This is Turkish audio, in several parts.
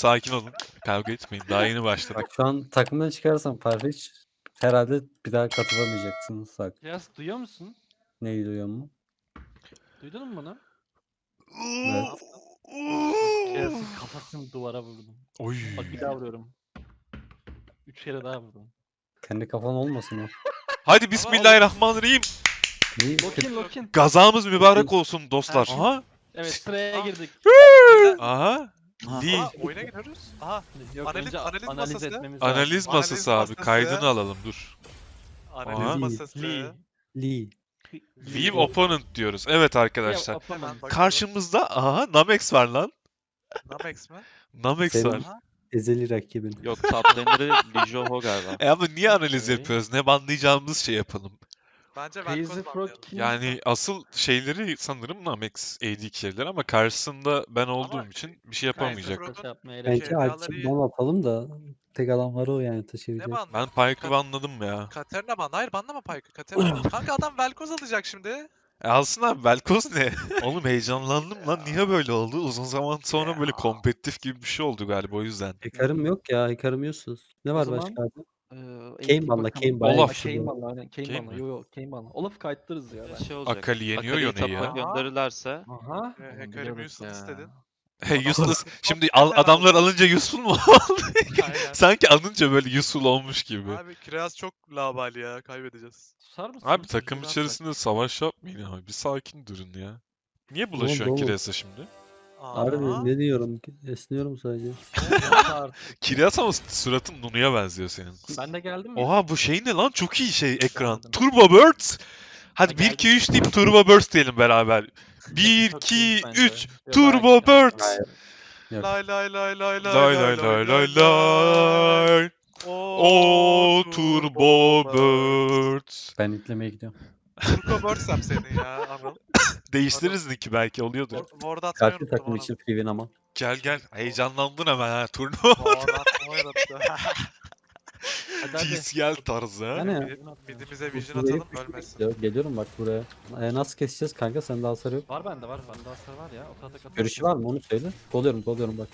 sakin olun. Kavga etmeyin. Daha yeni başladık. Bak şu an takımdan çıkarsam Farfetch herhalde bir daha katılamayacaksınız. Bak Yas duyuyor musun? neyi duyuyor mu? Duydun mu bunu? Evet. Yas'ın kafasını duvara vurdum. Oy. Bak bir daha vuruyorum. Üç kere daha vurdum. Kendi kafan olmasın o. Hadi bismillahirrahmanirrahim. Neyi? Lokin Lokin. Gazamız mübarek olsun dostlar. Ha. Aha. Evet sıraya girdik. Aha. Aha, oyuna giriyoruz. Aha, Yok Analiz- önce analiz analiz masası. etmemiz lazım. Analiz masası abi. masası. Kaydını alalım dur. analiz Aha. masası. Lee. Lee. Leave opponent diyoruz. Evet arkadaşlar. Hemen Karşımızda aha Namex var lan. Namex mi? Namex Senin- var. Ezeli rakibin. Yok top lane'leri Lijoho galiba. E ama niye analiz Okey. yapıyoruz? Ne banlayacağımız şey yapalım. Bence Crazy Velkoz'u Frog kim? Yani asıl şeyleri sanırım Namex AD carry'ler ama karşısında ben olduğum için bir şey yapamayacak. Frog- Şey yapmaya iyi. ban atalım da tek adamları o yani Ne taşıyacak. ban? Ben Pyke'ı banladım ya. Katerina ban. Hayır banlama Pyke'ı. Katerina ban. Kanka adam Velkoz alacak şimdi. E alsın abi Velkoz ne? Oğlum heyecanlandım lan. Niye böyle oldu? Uzun zaman sonra böyle kompetitif gibi bir şey oldu galiba o yüzden. Hekarım yok ya. Hekarım yusuz. Ne var zaman- başka abi? Ee, AD banla, bakalım. Kane bayağı Olaf. Kane bu. banla aynen Kane mi? Yo yo Kane banla. Olaf kayıtlarız ya. Şey olacak. Akali yeniyor Akali'yi Yone'yi ya. tapa gönderirlerse Aha. Ee, Onu ya. istedin. Hey useless. Çok Şimdi al, adamlar alınca useful mu oldu? Aynen. Sanki alınca böyle useful olmuş gibi. Abi Kiraz çok labali ya. Kaybedeceğiz. Susar mısın? Abi takım biraz içerisinde savaş yapmayın abi. Bir sakin durun ya. Niye bulaşıyorsun doğru. Şimdi? Harbi ne diyorum ki? Esniyorum sadece. Kiryas ama suratın Nunu'ya benziyor senin. Ben de geldim mi? Oha bu şey ne lan? Çok iyi şey ekran. Geldim. Turbo Birds. Hadi Ha, 1 geldim. 2 3 deyip Turbo Birds diyelim beraber. 1 Çok 2 iyi bence. 3 Yo, Turbo. Birds. Yok. Lay lay lay lay lay Lay lay lay lay lay. O Turbo Birds. Ben itlemeye gidiyorum. Turbo Birds'em senin ya Anıl. Değiştiririz ki belki oluyordur. Ward- atmayı Karşı unuttum takım Anıl. için free win ama. Gel gel. Heyecanlandın hemen ha. Turnuva. Ward atmayı unuttum. Hadi hadi. TCL tarzı ha. Yani Midimize vision atalım herif ölmesin. Geliyor- Geliyorum bak buraya. E, nasıl keseceğiz kanka? Sende hasar yok. Var bende var. Bende hasar var ya. O kadar kadar. Görüşü var mı onu söyle. Goluyorum goluyorum bak.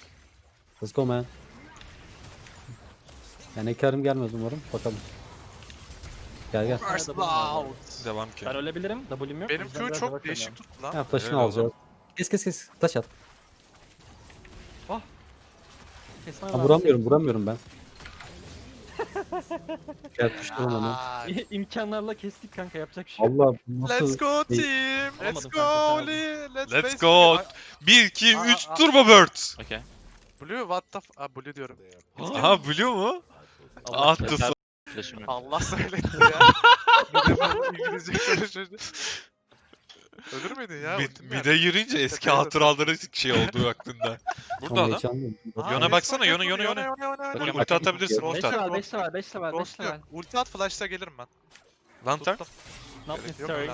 Let's go man. Yani hekarım gelmez umarım. Bakalım. Gel gel. First blood. Devam ki. Ben ölebilirim. W'm yok. Benim Q çok değişik tuttu lan. Ha flash'ını Helal alacağız. Kes kes kes. Taş at. Kesmen Ha, lazım. vuramıyorum vuramıyorum ben. Gel tuşlarım onu. Ay. İmkanlarla kestik kanka yapacak bir şey yok. Allah bu Let's nasıl? go Değil. team. Let's Alamadım go kanka, Lee. Let's, Let's face go. it. 1 2 Aa, 3 aa. Turbo Birds. Okey. Blue what the f... Aa, Blue diyorum. Aha Blue mu? Allah Attı. Flash'ım yok. Allah söyletti ya. Bir de bu İngilizce konuşuyordu. Ölür müydün ya? Mid, Ultim mid'e nerede? girince eski Tepeye hatıraları şey oldu aklında. Burada adam. Aa, Yona baksana, Yone, Yone, Yone, Yone. Yone, Yone, Bakın. Ulti atabilirsin. Beş Beş Ulti at. level 5 level 5 level 5 Ghost yok. level. Ulti at flash'ta gelirim ben. Lantern. Tuttum. Not Gerek yok necessary.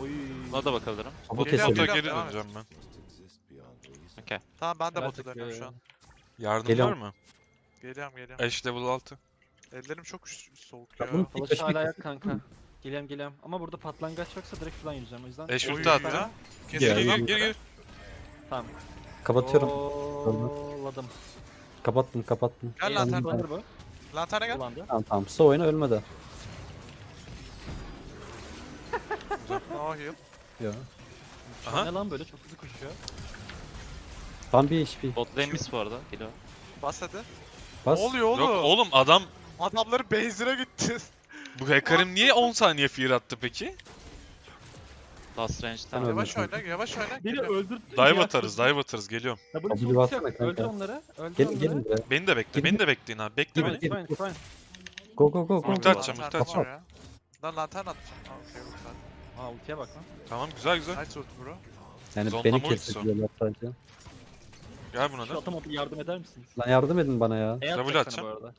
Oy. Buna da bakabilirim. Ama Geliyorum, Bota keselim. geri devam et. döneceğim ben. Tamam ben de bota takım. dönüyorum şu an. Yardım Geliyorum. var mı? Geliyorum geliyorum. Ash level 6. Ellerim çok ş- soğuk ya. Ya bunu- Flash hala yak kanka. Geliyorum geliyorum. Ama burada patlangaç yoksa direkt şuradan yürüyeceğim o yüzden. Oy ulti attı. ya. Gir Gel, gir Kesin gir gir. Tamam. Kapatıyorum. Olladım. Kapattım kapattım. Gel lan, sen- Kullanır bu. Lanterna gel. Kullandı. Tamam tamam. Kısa oyna ölmedi. No heal. Ya. Aha. Ne lan böyle çok hızlı koşuyor. Tam bir HP. Bot lane miss bu arada. Geliyor. Bas hadi. Bas. Ne oluyor oğlum? Yok oğlum adam Adamları base'ine gitti. bu hacker'ım niye 10 saniye fear attı peki? Last range Sen tamam. öldün yavaş oyna, yavaş oyna. Beni öldürdü. Dive atarız, dive atarız. Geliyorum. Ya bunun Kabul çok baksana kanka. Öldür onları. Öldür Gelin onları. gelin buraya. Beni de bekle, beni de bekleyin abi. Bekle beni. Fine fine. Go go go go. Ulti atacağım, ulti Lantern atacağım. ya. Lan lantern atacağım. Aa, okey, at. Aa ultiye bak lan. Tamam güzel güzel. Nice ulti bro. Yani Zonlama beni ultisi o. sadece. Gel buna Şu da. atama bir yardım eder misiniz? Lan yardım edin bana ya. E atacak sana bu atacağım. arada.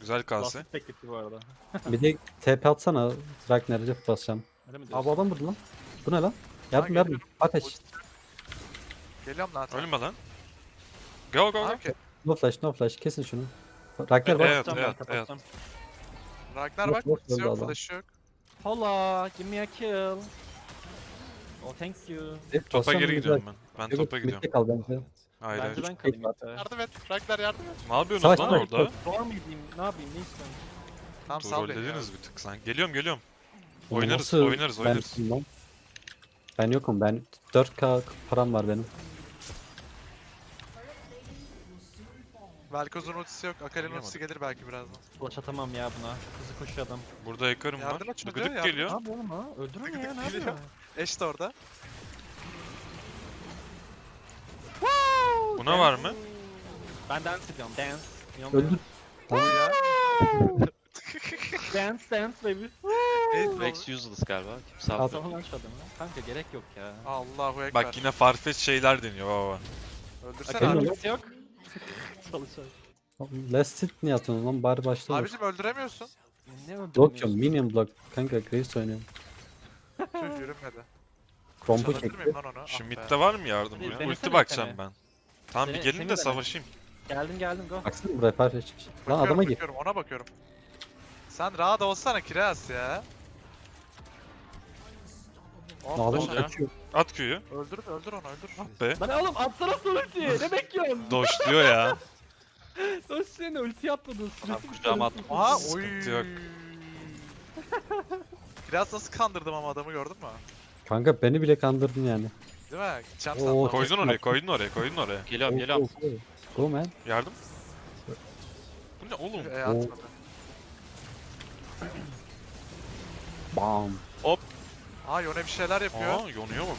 Güzel. Lastik bu arada. Bir de TP atsana. Ragnar'a cep basacağım. Öyle mi Abi diyorsun? adam vurdu lan. Bu ne lan? Yardım yardım. geliyorum. Ateş. Geliyorum lantern. Ölme lan. Go go go. okey. No flash no flash. Kesin şunu. Ragnar bak. Evet, Kapatacağım ben, evet, kapatacağım. Ragnar Yok, bak yok, yok, flash yok. Hola, give me a kill. Oh thank you. Topa geri gidiyorum ben. Ben Evet, topa gidiyorum. kal bence. Hayır Bence hayır. ben kalayım var. hatta. Yardım et. Ragnar yardım et. Ne yapıyorsunuz Savaş lan var, orada? Doğa mı gideyim? Ne yapayım? Ne istiyorsun? Tamam sal beni ya. Trollediniz bir tık sen. Geliyorum geliyorum. Oynarız, oynarız, ben oynarız. bilmem. Ben yokum ben 4k param var benim. Velkoz'un ultisi yok. Akali'nin Oynamadık. ultisi gelir belki birazdan. Flash atamam ya buna. Hızlı koşuyor adam. Burada yakarım var. Yardım et çocuğa, Gıdık yardım. geliyor. Ne yapıyor oğlum ha? Öldürün ya ne Geliyor. yapıyor? Eş de orada. Buna var mı? Ben dance ediyorum. Dance. Biliyor Öldür. Dance dance baby. Neydi Rex useless galiba. Kimse almıyor. Tamam lan şu adamı. Kanka gerek yok ya. Allahu ekber. Bak yine farfetch şeyler deniyor baba. Öldürsene Akali abi. yok. Çalışıyor. Last hit niye atıyorsun lan bari başla. Abicim öldüremiyorsun. Ne Block yok öldürmüyorsun? minion block. Kanka Grace oynuyorum. Tüh yürümedi. Çalabilir çekti. miyim lan onu? Şu Ah be. midde var mı yardım Hadi ya? denesene Ulti bakacağım ben. Tamam bir gelin seni de dene. savaşayım. Geldim geldim go. Baksana buraya perfect çıkmış. Lan Bakıyorum, adama gir. bakıyorum, ona bakıyorum. Sen rahat olsana Kiraz ya. Oh, Lan adam kaçıyor. At Q'yu. Öldür öldür onu öldür. Ah be. Lan oğlum atsana son ultiyi. ne bekliyorsun? Doşluyor ya. Doş senin ulti atmadın. Tamam, kucağıma attım. Aha oy. Sıkıntı yok. Kiraz nasıl kandırdım ama adamı gördün mü? Kanka beni bile kandırdın yani. Değil mi? Gideceğim Oo, sandım. Koydun oraya, koydun oraya, koydun oraya. Geliyorum geliyorum. go, go. Go man. Yardım. Bu ne oğlum? E, atmadı. Bam. Aa Yone bir şeyler yapıyor. Aa yonuyor bak.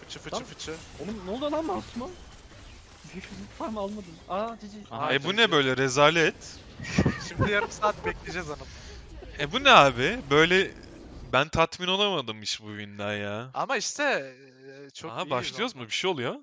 Fıçı fıçı Lan. fıçı. Oğlum ne oldu lan masuma? Farm almadım. Aa cici. Aha, E bu ne böyle rezalet? Şimdi yarım saat bekleyeceğiz hanım. E bu ne abi? Böyle ben tatmin olamadım iş bu oyundan ya. Ama işte e, çok Aha iyiyiz başlıyoruz mu? Bir şey oluyor.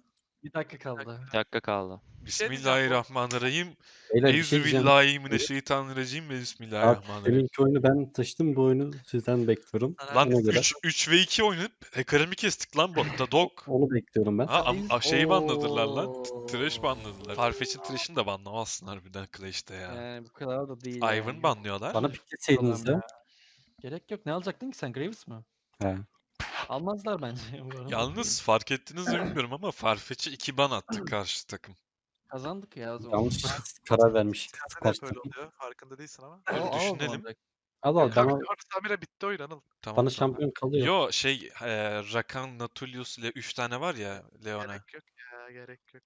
Bir dakika kaldı. Bir dakika kaldı. şey diyeceğim, Bismillahirrahmanirrahim. Beyler bir şey diyeceğim. Euzubillahimineşşeytanirracim ve Abi, Bismillahirrahmanirrahim. deminki oyunu ben taşıdım bu oyunu sizden bekliyorum. Lan Ona göre. 3 3 ve 2 oynayıp ekremi kestik lan botta dog. Onu bekliyorum ben. Ha am- a- şeyi banladılar lan. Oo. Trash banladılar. Farfetch'in trash'ini de banlamazsın harbiden Clash'te ya. Yani bu kadar da değil. Ivan yani. banlıyorlar. Bana pikleseydiniz Tamam ya. Gerek yok. Ne alacaktın ki sen? Graves mi? He. Almazlar bence. bu arada. Yalnız fark ettiniz mi bilmiyorum ama Farfetch'e 2 ban attı karşı takım. Kazandık ya o zaman. Yanlış karar vermiş. Sende de Karşı hep öyle oluyor. Farkında değilsin ama. Öyle Al- al o zaman düşünelim. Al al bana, Samira bitti oyun Anıl. Tamam, bana tamam. şampiyon kalıyor. Yo şey e, Rakan, Natulius ile 3 tane var ya Leona. Gerek yok ya gerek yok.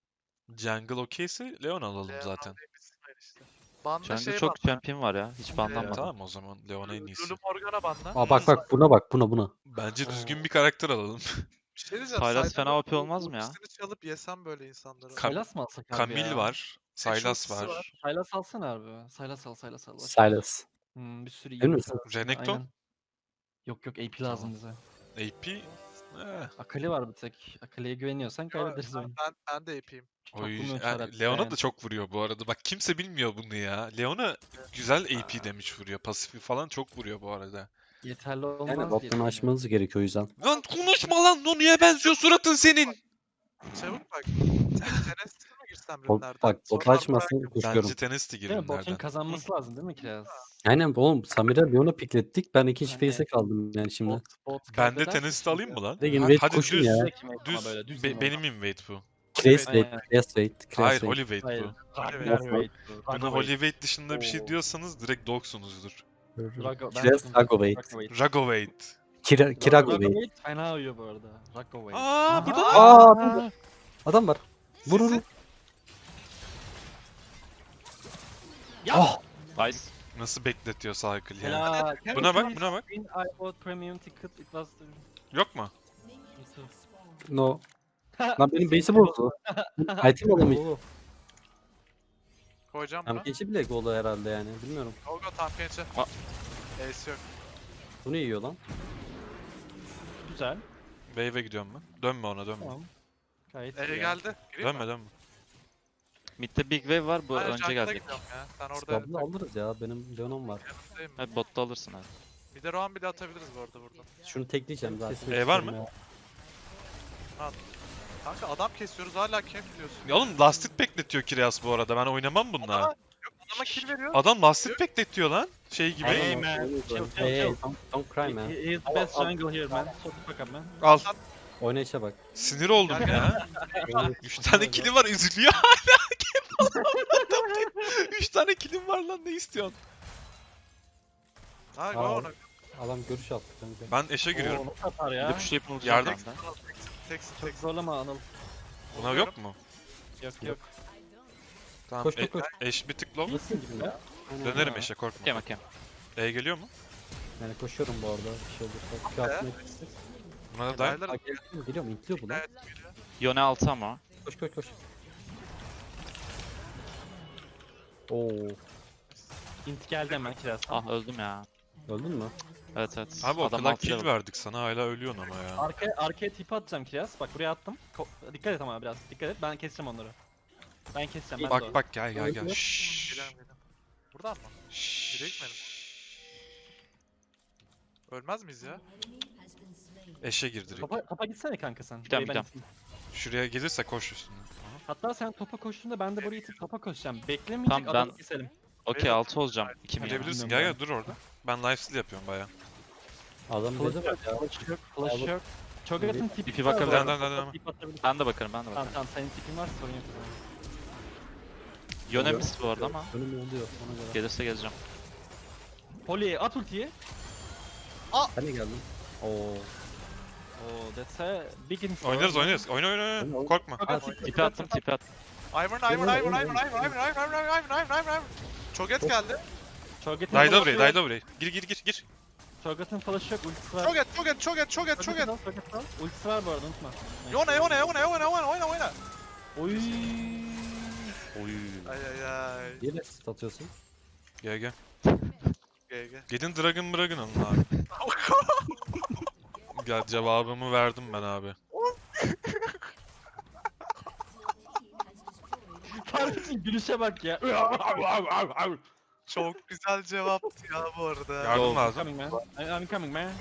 Jungle okeyse Leon alalım Leon zaten. aynı işte. Banda Jungle şey çok banla. champion var ya. Hiç banlanmadı. Tamam o zaman Leon en iyisi. Lulu Morgana banla. Aa bak bak buna bak buna buna. Bence düzgün bir karakter alalım. Bir şey diyeceğim. Sylas fena OP olmaz mı ya? ultisini çalıp yesem böyle insanları. Kam- Sylas mı alsak abi Camille ya? var. Sylas ultisi var. var. Sylas alsana abi. Sylas al, Sylas al. Silas. Hmm, bir sürü iyi. Emin misin? Renekton? aynen. Yok yok AP lazım bize. AP. Eh, Akali var bir tek. Akali'ye güveniyorsan kaybederiz ben, oyunu. ben, ben de yapayım. Oy, e, işaret Leona yani. da çok vuruyor bu arada. Bak kimse bilmiyor bunu ya. Leona güzel AP demiş vuruyor. Pasifi falan çok vuruyor bu arada. Yeterli olmaz Yani diye düşünüyorum. açmanız gerekiyor o yüzden. Lan konuşma lan Nonu'ya benziyor suratın senin. Çabuk bak. Mi Bot, ürünlerden? bak bot Sonra açmasın koşuyorum. Bence Tennessee Değil mi? Bot'un girimlerden. kazanması lazım değil mi Kiraz? Aynen oğlum Samira Leon'a piklettik. Ben ikinci Hani- phase'e kaldım yani şimdi. Bot, bot Ben de kaybederse Tennessee alayım mı lan? De invade Hadi koşun düz. ya. Direkt mi? Ama Düz. böyle düz Be- benim invade bu. Crazy Aynen. Wait, Crazy Hayır Wait. Holy Hayır. bu. Ragnar Wait. Bana Ragnar Holy. Wait dışında bir şey diyorsanız direkt dogsunuzdur. Rago- ben Kiraz dedim. Rago Wait. Kira, Kirago Rago Wait. Wait fena uyuyor bu arada. Rago Wait. Aa burada da Aa adam, adam var. Vur vur. vur. Ya! Ah! Nice. nasıl bekletiyor cycle ya. Helal. Buna bak buna bak. I bought premium ticket, it was the... Yok mu? No. Lan benim base'i bozdu. Item alamayacağım. Koyacağım Tam bunu. geçi bile golü herhalde yani. Bilmiyorum. Go go tam pençe. Aa. Ace yok. Bu ne yiyor lan? Güzel. Wave'e gidiyorum ben. Dönme ona dönme. Tamam. Gayet Ere iyi. geldi. Gireyim mi? Dönme dönme. Mid'de big wave var. Bu Hayır, önce jungle'a gelecek. gidiyorum ya. Sen orada Scrub'ını alırız ya. Benim Leon'um var. yanındayım. Hadi botta alırsın hadi. Bir de Rohan bir de atabiliriz bu arada buradan. Şunu tekleyeceğim zaten. E, var mı? Ya. Kanka adam kesiyoruz hala camp diyorsun. Ya oğlum lastik bekletiyor Kireas bu arada. Ben oynamam bununla. Yok Adama kill veriyor. Adam lastik bekletiyor lan. Şey gibi. Hey man, chill, chill, Hey, hey, chill. don't, don't cry man. he is the best jungle here man. Shut the fuck up man. Al. Oynayışa bak. Sinir oldum ya. 3 tane kilim var üzülüyor hala. Üç tane kilim var lan ne istiyorsun? Ha go ona. Adam görüş attı kanka. Ben eşe giriyorum. Oo, nasıl atar Bir ya? de pushlayıp vuracağım Yardım. de. Teksin Çok zorlama Anıl. Buna yok mu? Yok yok. Tamam. Koş, e- koş. eş bir tık low. Nasıl gibi ya? Aynen. Dönerim eşe korkma. Okey okey. E geliyor mu? Yani koşuyorum bu arada bir şey olursa. Şu atmak Buna da day. Dayılar Bak geliyor, mu? İntiliyor bu lan. Yone altı ama. Koş koş koş. Oo, Int geldi hemen kiraz. Ah öldüm ya. öldün mü? Evet evet. Abi o Adam kadar kill verdik sana hala ölüyorsun ama ya. Arkaya, arkaya tip atacağım kiraz. Bak buraya attım. Ko- dikkat et ama biraz. Dikkat et. Ben keseceğim onları. Ben keseceğim. Ben Bak bak gel gel gel. Şşş. Geliyorum geliyorum. Buradan mı? Şşş. Direkt benim. Ölmez miyiz ya? Eşe gir direkt. Topa, topa gitsene kanka sen. Gidelim, Burayı ben gidelim. iteyim. Şuraya gelirse koş üstüne. Hatta sen topa koştuğunda ben de burayı itip topa koşacağım. Beklemeyecek Tamam, adamı ben- keselim. Okey altı olacağım. İki mi ya? Gelebilirsin bilmiyorum gel gel dur orada. Ben lifesteal yapıyorum baya. Adam bak ya. flash yok, flash yok. Cho'Gath'ın tipi Tipi var bu bakabilirim. arada. Dön, dön, dön. Ben de bakarım ben de Tamam bakarım. tamam senin tipin varsa sorun yok. miss bu arada ama. Önüm oluyor ona göre. Gelirse geleceğim. Poli at ultiyi. Ben de geldim. Oo. Oh that's a big info. Oynarız oynarız. Oyna oyna oyna. Korkma. Ha, tipi attım tipi attım. Ivern, Ivern, Ivern, Ivern, Ivern, Ivern, Ivern, Ivern, Ivern, Ivern, Ivern, Ivern. Çoget geldi. Cho'Gath'ın Dayda flash'ı buraya yok. dayda buraya. Gir gir gir gir. Cho'Gath'ın flash'ı yok, ultisi var. Çoget, çoget, çoget, çoget, çoget. Cho'Gath al, Cho'Gath al. Ultisi var bu arada unutma. Yone, yone, yone, yone, oyna, oyna, oyna. Oy. Oy. Ay ay ay. Niye rest atıyorsun? Gel gel. GG. Gidin Dragon Dragon alın abi. Gel cevabımı verdim ben abi. Farfetch'in gülüşe bak ya. Çok güzel cevaptı ya bu arada. Yardım lazım. coming man. I'm coming man.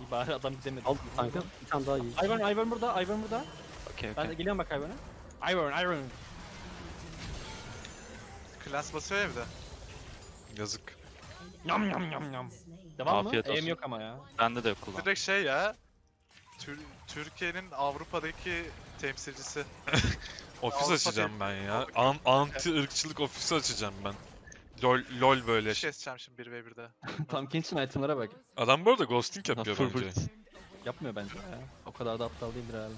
İyi bari adam gidemedi. Al kanka bir tane daha iyi. Ivan, Ivan burada, Ivan burada. Okey Ben de okey. geliyorum bak Ivan'a. Ivan, Ivan. Clans basıyor ya bir de. Yazık. Yam yam yam yam. Devam Afiyet mı? Aim olsun. yok ama ya. Bende de yok kullan. Direkt şey ya. Tür- Türkiye'nin Avrupa'daki temsilcisi. Ofis Avrupa açacağım ben ya. Avrupa An anti ırkçılık ofisi açacağım ben. Lol lol böyle. Bir şey keseceğim şimdi 1v1'de. Tam Kenshin itemlara bak. Adam bu arada ghosting yapıyor Full bence. ulti. Yapmıyor bence ya. O kadar da aptal değildir herhalde.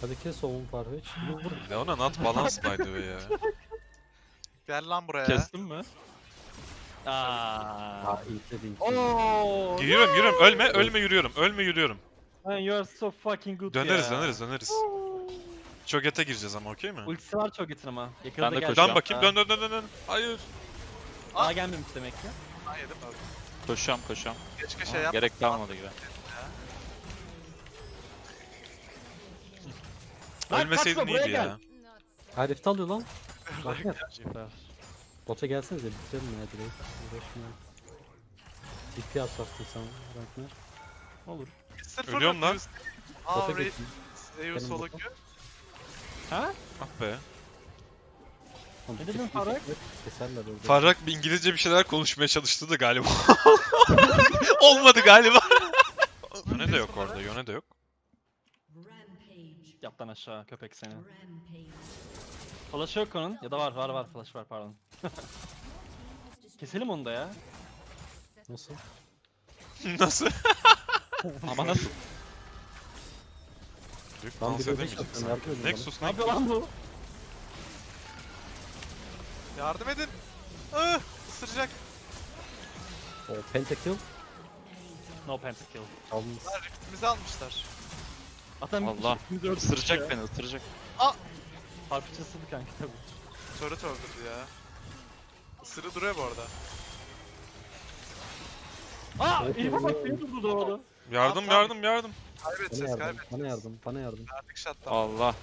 Hadi kes oğlum Farfetch. Vur vur. Leona not balance by the way ya. Gel lan buraya. Kestin mi? Aa. Aa intledi. Oh. Yürüyorum yürüyorum. Ölme ölme yürüyorum. Ölme yürüyorum. Man, you are so fucking good Döneriz ya. döneriz döneriz. Cho'Gath'e gireceğiz ama okey mi? Ultisi var çok getir ama. Yakında Ben de koşuyorum. Dön bakayım dön dön dön dön, dön. Hayır. Aa gelmemiş demek ki. Ha yedim öldüm. Koşuyorum koşuyorum. Keşke şey yap. Gerek kalmadı gibi. Lan Ölmeseydin kaçma, buraya iyiydi gel. ya. Ha rift alıyor lan. Ragnar. Süper. Bota gelsenize bitirelim ya direkt. Uğraşmayalım. TP atarsın sen Ragnar. Olur. Sırf Ölüyorum lan. Bota geçin. Zeus Benim. Q. Ha? Ah be. Oğlum, Ne dedin TP? Keserler orada. Farrak bir İngilizce bir şeyler konuşmaya çalıştı da galiba. Olmadı galiba. Yone de yok orada. Yone de yok. Yattan aşağı köpek seni. Flash yok onun. Ya da var var var flash var pardon. Keselim onu da ya. Nasıl? Nasıl? Ama nasıl? Büyük Lan dans bir de yardım edin bana. Nexus Ne yapıyor lan bu? Yardım edin. Ih, ısıracak. O pentakill No pentakill. almış. Riftimizi almışlar. Adam Allah. Isıracak beni ısıracak. Harpçı ısırdı kanka tabii. Turret öldürdü ya. Isırı duruyor bu arada. Aa! Elif'e bak beni durdu doğru. Yardım Tamam. yardım yardım. Bana Kaybedeceğiz yardım, kaybedeceğiz. bana yardım, bana yardım. Verdik shot'tan. Allah.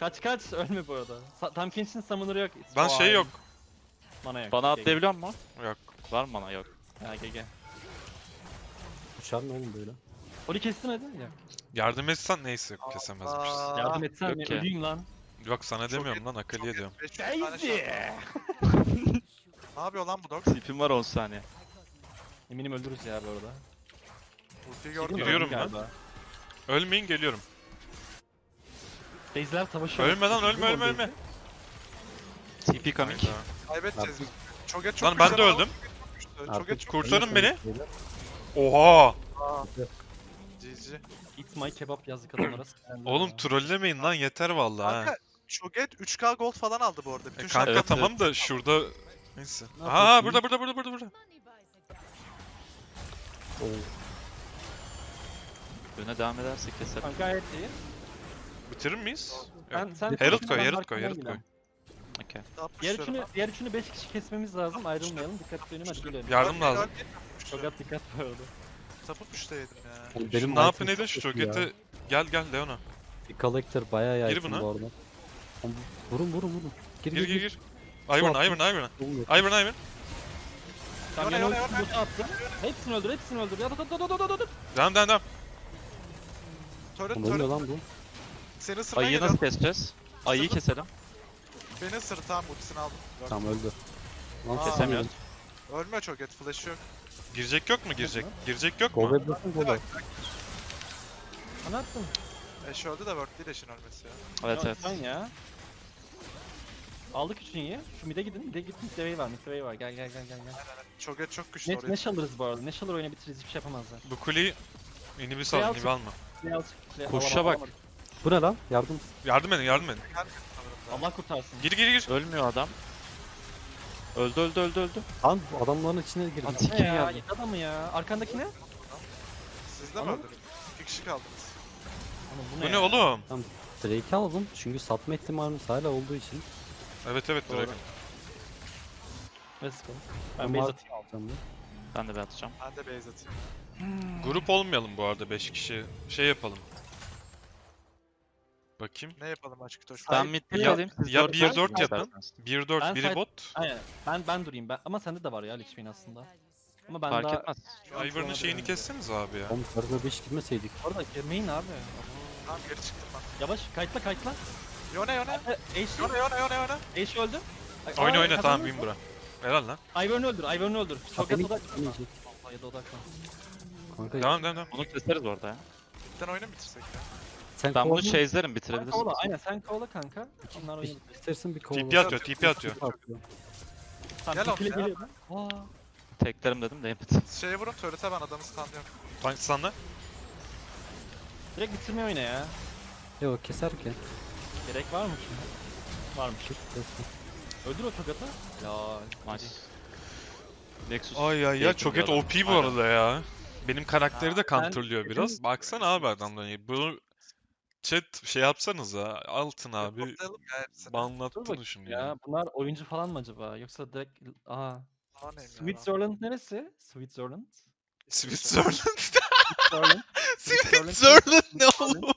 Kaç kaç ölme bu arada. Sa tam Kenshin summoner yok. Ben şey yok. Mana yok. Bana GG. atlayabiliyor musun? Yok. Var mı bana? Yok. Ha GG. Uçar mı oğlum böyle? Oli kestin hadi. Ya. Yardım etsen neyse kesemezmişiz. Aa, Yardım etsen yok. Öleyim lan. Yok sana demiyorum lan Akali'ye diyorum. 500 tane şans var. Ne yapıyor lan bu dog? TP'm var 10 saniye. Eminim öldürürüz ya bu arada. Ultiyi gördüm. Öldüm lan. Ölmeyin geliyorum. Base'ler savaşıyor. Ölme lan ölme ölme ölme. TP coming. Hayda. Kaybedeceğiz biz. Çoget çok Lan ben de öldüm. Çoget çok Kurtarın Beyler, beni. Oha! GG. Eat my kebap yazdık adamlara. Oğlum trollemeyin lan yeter vallahi ha. Kanka Çoget 3k gold falan aldı bu arada. E Bütün kanka Evet, tamam da şurada neyse. Ne Aa burada burada burada burada burada. Oo, Öne devam edersek keser. Kanka gayet iyi. Bitirir miyiz? Sen, sen Herald koy, ben Herald koy, Herald koy. Okey. Diğer üçünü, diğer üçünü 5 kişi kesmemiz lazım. Ayrılmayalım. Dikkat edelim hadi. Yardım lazım. Çok dikkat bu arada. Sapı puştaydım ya. Benim ne yapın edin şu. Joget'e gel gel Leona. Bir collector bayağı yaygın buna. bu arada. Vurun vurun vurun. Gir Gir gir gir. Attım. Ivan. Olmuyor. Ivan Ivan. Tamam Yona, yana yona, ulti attım. Hepsini öldür, hepsini öldür. Ya da da da da da da da. Devam devam devam. Turret Oğlum oluyor turret. lan bu. Seni ısırmaya Ayıyı geliyor. nasıl keseceğiz? Ayıyı keselim. Beni ısırdı tamam ultisini aldım. Gördüm. Tamam öldü. Lan Aa. Kesemiyoruz. Ölme Çoget flash yok. Girecek yok mu girecek? Girecek yok mu? bırakın gol. Bak, Bana attın. Eş öldü de work değil eşin ölmesi ya. Evet Ya, evet. Sen ya. Aldık üçüncüyü. Şu mid'e gidin. Mid'e gidin. Mid'e var. Mid'e var. Gel gel gel gel gel. Çoget çok güçlü Ne, oraya. ne alırız bu arada? Ne alır oyunu bitiririz. Hiçbir şey yapamazlar. Bu kuleyi inhibis Şey al, al, inhibi alma. Koşuşa bak. alamadım. Bu ne lan? Yardım. Yardım edin yardım edin. Allah kurtarsın. Gir gir gir. Ölmüyor adam. Öldü öldü öldü öldü. Lan bu adamların içine girdim. Lan Ne Kim ya? geldi? Yedi adamı ya. Arkandaki ne? Siz de mi öldünüz? İki kişi kaldınız. Oğlum bu Bu ne, ne ya? oğlum? Drake'i aldım çünkü satma ihtimalimiz hala olduğu için. Evet evet Doğru. Dragon. Let's go. Ben base atayım. Alacağım da. Ben de bir atacağım. Ben de base atayım. Grup olmayalım bu arada 5 kişi. Şey yapalım. Bakayım. Ne yapalım açık toş? Ben mid ya- alayım. siz ya dört bir alın, dört ben yapın. isterseniz. 1-4 Ben biri side- bot. Aynen. Ben ben durayım. Ben ama sende de var ya Lichbane aslında. Ama ben Fark daha... etmez. Ivor'un şeyini kesseniz abi ya. Oğlum karına 5 girmeseydik. Orada girmeyin abi. Tamam geri çıktım ben. Yavaş kayıtla kayıtla. Yone yone. Ashe, Yone yone yone yone. Ashe öldü. Oyna Aa, oyna tamam kazandınız bin mı? bura. Helal lan. Ivern'ı öldür, Ivern'ı öldür. Çok beni az odaklan. gitmeyecek. Allah ya da odaklan. Kanka Devam devam devam. Bunu keseriz orada ya. Tane oyunu bitirsek ya. sen Ben bunu chase'lerim Sen bitirebilirsin. kovala, aynen sen kovala kanka. Onlar oyunu bitir. İstersin bir kovala. TP atıyor TP atıyor. atıyor. Tamam, Gel tikili oğlum ya. geliyor. Aa. Teklerim dedim de yemedi. Şeye vurun turret'e ben adamı stunlıyorum. Tank sana. Direkt bitirme oyna ya. Yok keserken. Gerek var mı ki? Varmış. Öldür o Togat'ı. Ya. Nice. Nexus. Ay ay ya Yakın çok bir et adam. OP bu Aynen. arada ya. Benim karakteri de ben- counterlıyor biraz. Baksana abi adamdan. Bunu chat şey yapsanıza. Altın abi. Toplayalım ya hepsini. Dur Banlattın bakayım şunu Ya ya. bunlar oyuncu falan mı acaba? Yoksa direkt... Aha. Aa, Switzerland neresi? Switzerland. Switzerland. Switzerland. Switzerland ne oğlum?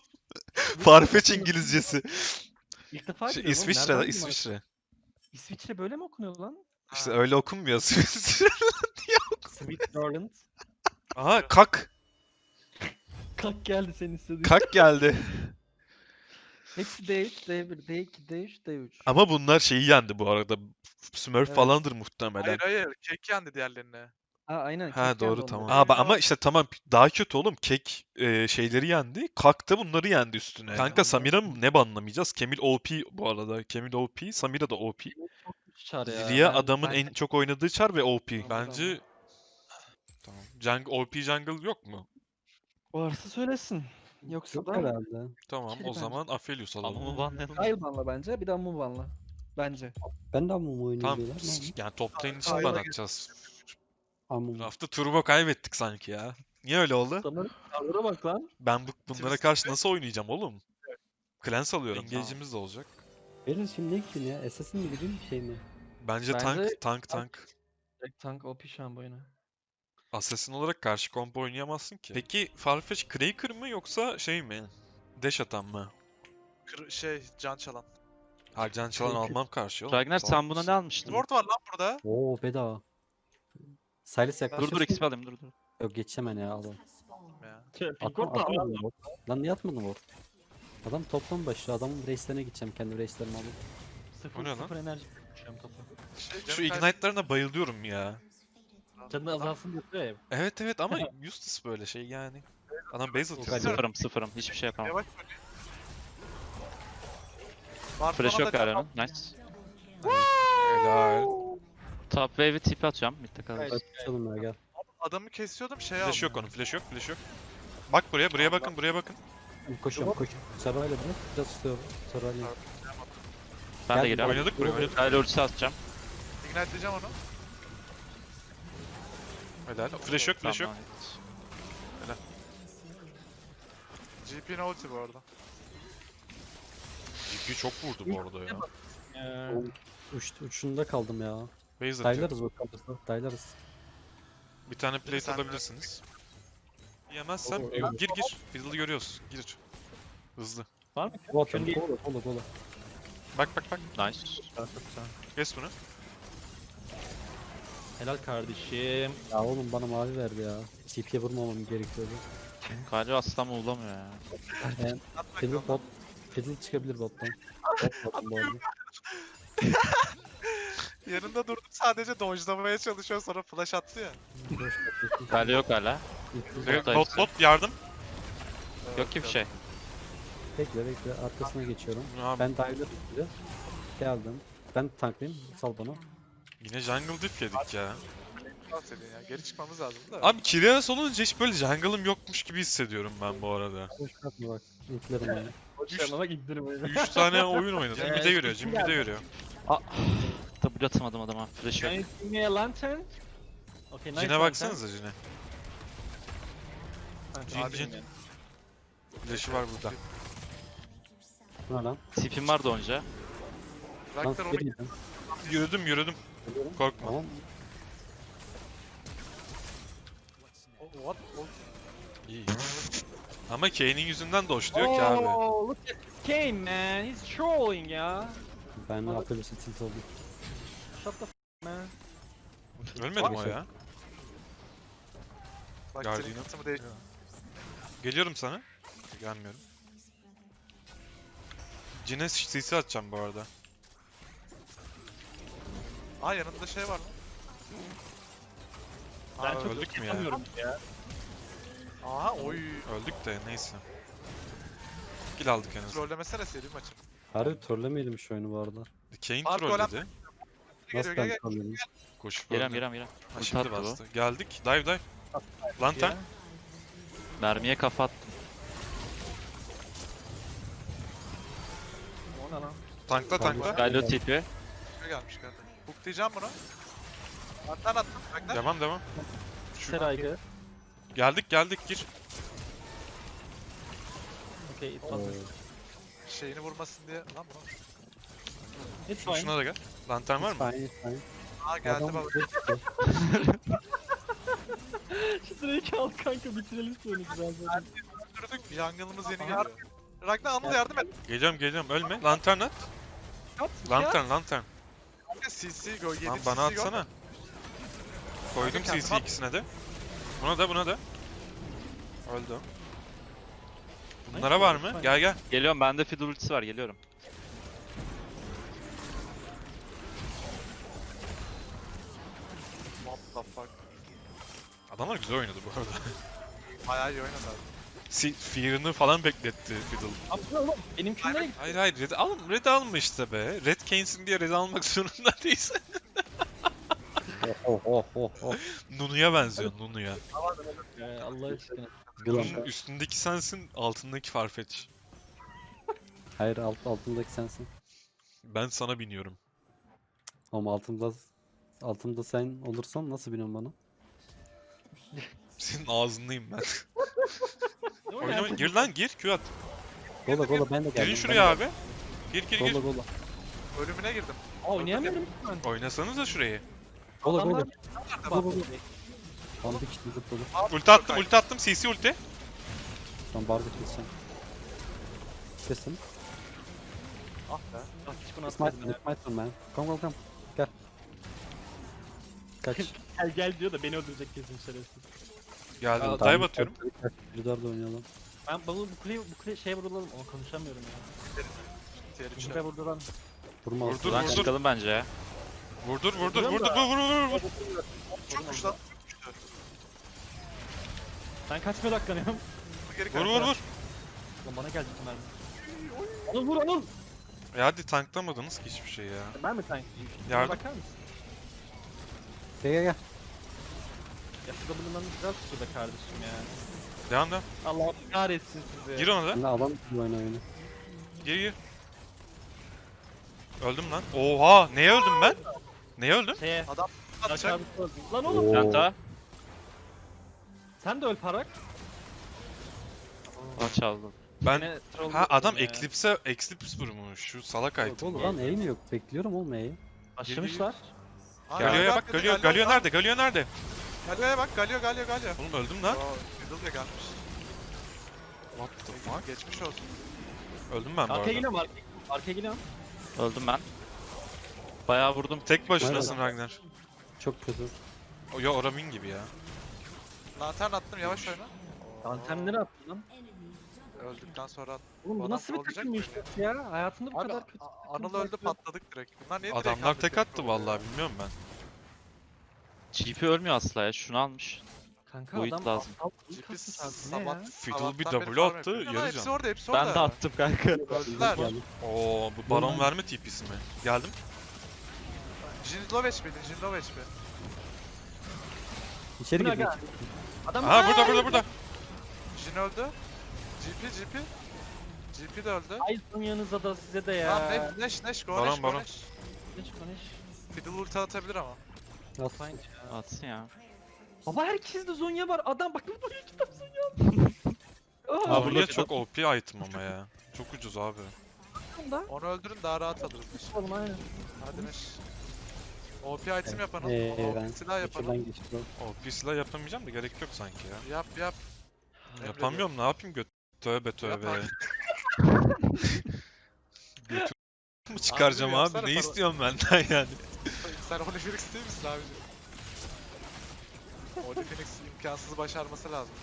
Farfetch İngilizcesi. İlk defa Şey, duyuyorum oğlum, İsviçre İsviçre. İsviçre böyle mi okunuyor lan? İşte öyle okunmuyor Switzerland. Switzerland. Aha kak. Kalk geldi senin istediğin. Kak geldi. Hepsi D3, D1, D2, D3, D3. Ama bunlar şeyi yendi bu arada. Smurf Evet. falandır muhtemelen. Hayır hayır. Kek yendi diğerlerine. Ha aynen. Ha kek doğru tamam. onlara. Aa, ba- ama işte tamam daha kötü oğlum. Kek e, şeyleri yendi. Kak da bunları yendi üstüne. Kanka Samira mı ne banlamayacağız? Kemil OP bu arada. Kemil OP, Samira da OP. Çar ya. Lilia Ben- adamın ben- en çok oynadığı çar ve OP. Tamam, Bence tamam. Jung, OP jungle yok mu? Varsa söylesin. Yoksa Yok da herhalde. Tamam Şey o bence. zaman Aphelios alalım. Ama banlayalım. Kyle banla bence. Bir de Amu banla. Bence. Ben de Amumu oynuyorum Tamam yani top lane için Hayır, ban atacağız. Amumu. Hafta turbo kaybettik sanki ya. Niye öyle oldu? Adamların karlara bak lan. Ben bu, bunlara karşı nasıl oynayacağım oğlum? Clans alıyorum. Tamam. Engage'imiz de olacak. Verin şimdi ne gidin ya? Assassin mi gidin şey mi? Bence, Bence- tank tank tank. Direkt tank OP şu an bu oyuna. Assassin olarak karşı combo oynayamazsın ki. Peki Farfetch Kraker mı yoksa şey mi? Dash atan mı? Kır- şey can çalan. Harcan çalan Kraker. almam karşı oğlum. Ragnar Salak sen buna mısın? ne almıştın? Ward var lan burada. Oo bedava. Silas yaklaşırsın. Dur dur XP alayım dur dur. Yok geçeceğim ben ya al. al. Ya. Pink Atma, da atmadım bot. Lan niye atmadın bot? Adam toplam başı. Adamın race'lerine gideceğim. Kendi race'lerimi alıp. Sıfır, O ne lan? sıfır enerji topu. Şey, Şu ignite'larına bayılıyorum ya. Canı azalsın diyor ya. Evet evet ama useless böyle şey yani. Adam base atıyor. Hadi. Sıfırım sıfırım. Hiçbir şey yapamam. Yavaş. Barcelona'da Flash yok Garen'ın. Nice. Helal. Top wave'i TP atacağım. Mid'de kalır. Evet. Açalım ya gel. Adamı kesiyordum şey Flash yok aldım. onun flash yok flash yok. Bak buraya buraya bakın buraya bakın. Koşuyorum koşuyorum. Sarayla biraz. Biraz istiyorum. Sarayla. Ben de Gel, geliyorum. Oynadık buraya oynadık. Gayla ultisi atacağım. Ignite'leyeceğim onu. Helal. Flash yok flash yok. Tamam, GP no ulti bu arada. GP çok vurdu bu arada ya. Uç, uçunda kaldım ya. Base atıyor. Daylarız o kalırsa. Daylarız. Bir tane plate sen- alabilirsiniz. Yemezsem gir gir. Fiddle'ı görüyoruz. Gir. Hızlı. var mı? Go atıyorum. Şimdi- Kola kola kola. Bak bak bak. Nice. Kes bunu. Helal kardeşim. Ya oğlum bana mavi verdi ya. TP'ye vurmamam gerekiyordu. Gayla aslan uğulamıyor ya. Yani Fiddle bot. Fiddle çıkabilir bottan. Bot bottan bu arada. Yanında durdum sadece dodge'lamaya çalışıyor sonra flash attı ya. Gayla yok hala. Bot bot, bot yardım. Yok ki bir şey. Bekle bekle arkasına geçiyorum. Abi, Ben daylar üstüne. Geldim. Ben tanklayayım. Sal bana. yine jungle diff yedik ya. Seni ya. Geri çıkmamız lazım da. Abi Kireas olunca hiç böyle jungle'ım yokmuş gibi hissediyorum ben bu arada. Boş yapma bak. İlklerim yani. Boş bak indirim 3 tane oyun oynadım. Bir de görüyor, kim Jim bir de geldi? Görüyor. W atamadım adama. Flash Can yok. you give me a lantern? Okay, nice Jin'e lantern. baksanıza Jin'e. Ha, Jin, abi Jin. yani. Flash'ı var burada. Bu ne lan? TP'm vardı onca. Lan Raktar onu gidin. Yürüdüm yürüdüm. Geliyorum. Korkma. Tamam. What? İyi. Ama Kane'in yüzünden doşluyor ki abi. Oh, look at game, man. He's trolling ya. Ben ne yapıyorum tilt oldum. Shut the f man. Ölmedi mi o ya? Bak Guardian'ı- kısmı. Geliyorum sana. Gelmiyorum. Jin'e CC atacağım bu arada. Aa yanında şey var lan. Ben Aa, çok öldük mü ya? yapamıyorum ya. Aha oy. Öldük de neyse. Kill aldık en azından. Trollemesene seri maçı. Harbi trollemeyelim şu oyunu bu arada. Kane Fark trolledi. Geliyor Nasıl gel ben gel. trolledim? Koşup Geliyorum öldü. Ha, şimdi attı bu. bastı. Geldik. Dive dive. Lantern. Mermiye kafa attım. O ne lan? Tankla tankla. Gayla TP. Şuraya gelmiş geldi. Hook diyeceğim bunu. Artan attım. Bekle. Devam devam. Seraygı. Geldik geldik gir. Okay, it was Şeyini vurmasın diye. Lan bunu. It's fine. Şuna da gel. Lantern var mı? Fine, fine. Aa geldi Adam geçti. Şu Drake'i al kanka bitirelim seni birazdan. Öldürdük. Jungle'ımız yeni geliyor. Ragnar Anıl yardım et. Geliyorum geliyorum ölme. Lantern at. At Lantern lantern. CC go. 7 Lan CC bana go. atsana. Koydum Kanka CC ikisine de. Buna da buna da. Öldü. Bunlara var mı? Gel gel. Geliyorum bende fiddle ultisi var geliyorum. The fuck. Adamlar güzel oynadı bu arada. Bayağı iyi oynadı abi. Si- Fear'ını falan bekletti Fiddle. Abi oğlum benimki nereye gitti? Hayır hayır Red, alın, Red alma işte be. Red Cane'sin diye Red almak zorunda değilsin. Oh oh oh oh. Nunu'ya benziyor Nunu'ya. Ya Allah aşkına. Yılan. Nunu'nun üstündeki sensin, altındaki Farfetch. Hayır alt, altındaki sensin. Ben sana biniyorum. Ama altımda altımda sen olursan nasıl biniyorsun bana? Senin ağzındayım ben. Oynama, gir lan gir, Q at. Gola gola ben de geldim. Girin şuraya abi. Gir gir gir. Gola gola. Ölümüne girdim. Aa, oynayamıyorum ki ben. Oynasanıza şurayı. Gola gola. Gola gola. Tam bir zıpladı. Ulti attım, ulti attım, CC ulti. Tam bardak keseceğim. Kesin. Ah be. Bak, hiç bunu Smite atmadım smite me man. Come come come. Gel. Kaç. Gel gel diyor da beni öldürecek kesin şerefsiz. Geldim. Aa, Dive atıyorum. Bir de oynayalım. Ben bu, bu kuleyi bu kuleyi şeye vurdularım. Ama konuşamıyorum ya. Tier Bu 3'e. kuleye vurdularım. Vurma. Vurdur, Buradan vurdur. çıkalım bence ya. Vurdur vurdur Vuruyorum vurdur da. vur vur vur vur. Çokmuş lan. Ben kaçmaya odaklanıyorum. Geri Vur vur vur. Lan bana geldi mermi. Anıl vur Anıl. E hadi tanklamadınız ki hiçbir şey ya. Ben mi tank? Yardım. Bakar mısın? Gel gel gel. Ya şurada bulunan güzel tutuyor be kardeşim ya. Devam devam. Allah kahretsin sizi. Gir ona da. Şimdi adam gibi oyna oyunu. Gir gir. Öldüm lan. Oha! Neye öldüm ben? Neye öldüm? Şeye. Aşağıda öldüm. Lan oğlum. Oo. Penta. Sen de öl parak. Aa çaldım. Ben Yine troll Ha adam ya. Eclipse Eclipse vurmuş. Şu salak item. Oğlum lan aim yok. Bekliyorum oğlum aim. Başlamışlar. Galio'ya bak. Galio, Galio nerede? Galio nerede? Galio'ya bak. Galio Galio Galio. Oğlum öldüm lan. Fiddle de gelmiş. What the fuck? Geçmiş olsun. Öldüm ben bu Arkaya arada. geliyorum arkaya. Arkaya geliyorum. Öldüm ben. Bayağı vurdum. Tek başınasın Ragnar. Çok kötü. O ya Oramin gibi ya. Lantern attım yavaş oyna. Antenleri attın lan. Öldükten sonra. Oğlum bu adam nasıl bir olacak takım mı işte ya? Hayatımda bu Abi kadar kötü. A- Anıl öldü patladık direkt. Bunlar niye direkt Adamlar tek attı ya? vallahi bilmiyorum ben. GP ölmüyor asla ya. Şunu almış. Kanka Boyut adam lazım. aptal abi, ne ya? Fiddle bir sabahtan beri farm attı, yapıyor. Yarı Hepsi can. orada hepsi orada. Ben de attım kanka. Öldüler. Oo bu baron verme TP'si mi? Geldim. Jin low HP, Jin low HP. İçeri Bu ne gir. Adam Aha burada burada burada. Jin öldü. GP GP. GP de öldü. Ay son yanınıza da size de Tamam ya. Neş Neş Neş go Baron, Neş go baron. Neş. Konuş konuş. Fiddle ulti atabilir ama. Ya. Atsın ya. Baba herkes de Zonya var. Adam bak bu iki kitap Zonya. Abi Aa, Buraya çok OP item ama ya. Çok ucuz abi. Onu öldürün daha rahat alırız Neş. Oğlum aynen. Hadi Neş. OP item yapalım. Ee, OP ben silah yapalım. geçtim. OP silah yapamayacağım da gerek yok sanki ya. Yap yap. Yapamıyorum ne yapayım göt tövbe tövbe. Yap Götü mü çıkaracağım abi? yapsana Ne para- istiyorsun benden yani? Sen Holy Phoenix değil misin abicim? Holy Phoenix imkansız başarması lazım.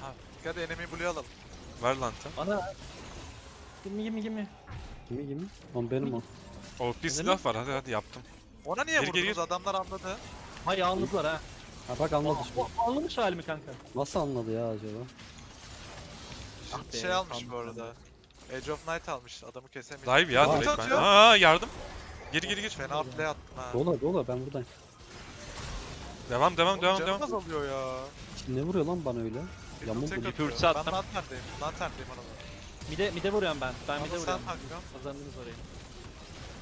Ha, hadi enemy blue alalım. Ver lantern. Bana. Gimme gimme gimme. Kimi kimi? Oğlum benim o. OP silah var hadi hadi yaptım. Ona niye Geri, geri, vurdunuz? Adamlar anladı. Hay anladılar ha. Ha bak anladı şimdi. o anlamış halimi kanka. Nasıl anladı ya acaba? Ah be, şey almış tam- bu arada. Age of Night almış. Adamı kesemiyor. Dive ya Aa, direkt ben. atıyor. Aa yardım. Geri geri gir. Fena play attım ha. Dola dola ben buradayım. Devam devam Oğlum devam canım devam. azalıyor ya. Şimdi ne vuruyor lan bana öyle? Yamuk bu. ulti attım. Ben lanterndeyim. Lanterndeyim ona. Mide mide vuruyorum ben. Ben mide Ama sen vuruyorum. takıyorsun. Kazandınız orayı.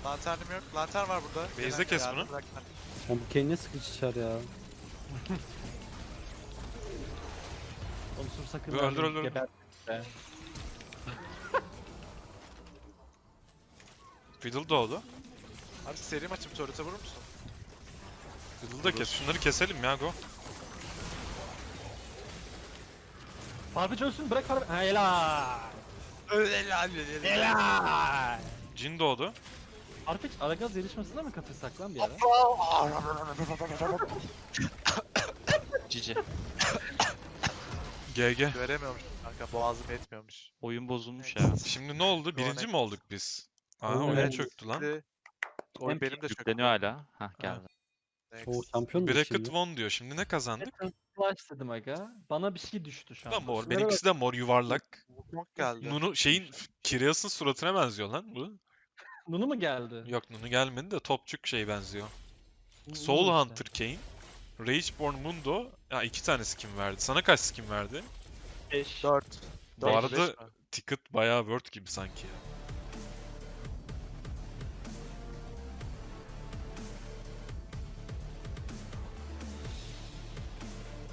Lanternim yok. Lantern var burada. Base'de kes bunu. Oğlum bu Kane ne sıkıcı çar ya. Oğlum sus sakın. Öldür, öldür, öldür. geber. Fiddle doğdu. Abi seri maçım turret'e vurur musun? Fiddle'ı da kes. Şunları keselim ya go. Farfetch ölsün bırak Farfetch. Ha helal. Abi. Helal. Jin doğdu. Farfetch Aragaz yarışmasına mı katılsak lan bir ara? Cici. GG. Göremiyormuş kanka boğazım yetmiyormuş. Oyun bozulmuş ya. Şimdi ne oldu? Birinci mi olduk biz? Aa oyun evet. çöktü lan. Oy Hem benim de çok. Yükleniyor hala. Hah geldi. O Next. şampiyon mu Bracket şimdi? won diyor. Şimdi ne kazandık? Flash dedim aga. Bana bir şey düştü şu Bu da an. mor. Benimkisi de mor yuvarlak. Wukong geldi. Nunu şeyin Kireas'ın suratına benziyor lan bu. Nunu mu geldi? Yok Nunu gelmedi de topçuk şey benziyor. Nunu Soul işte. Hunter Kane. Rageborn Mundo. Ya iki tane skin verdi. Sana kaç skin verdi? Beş. 4. Bu arada ticket bayağı worth gibi sanki ya.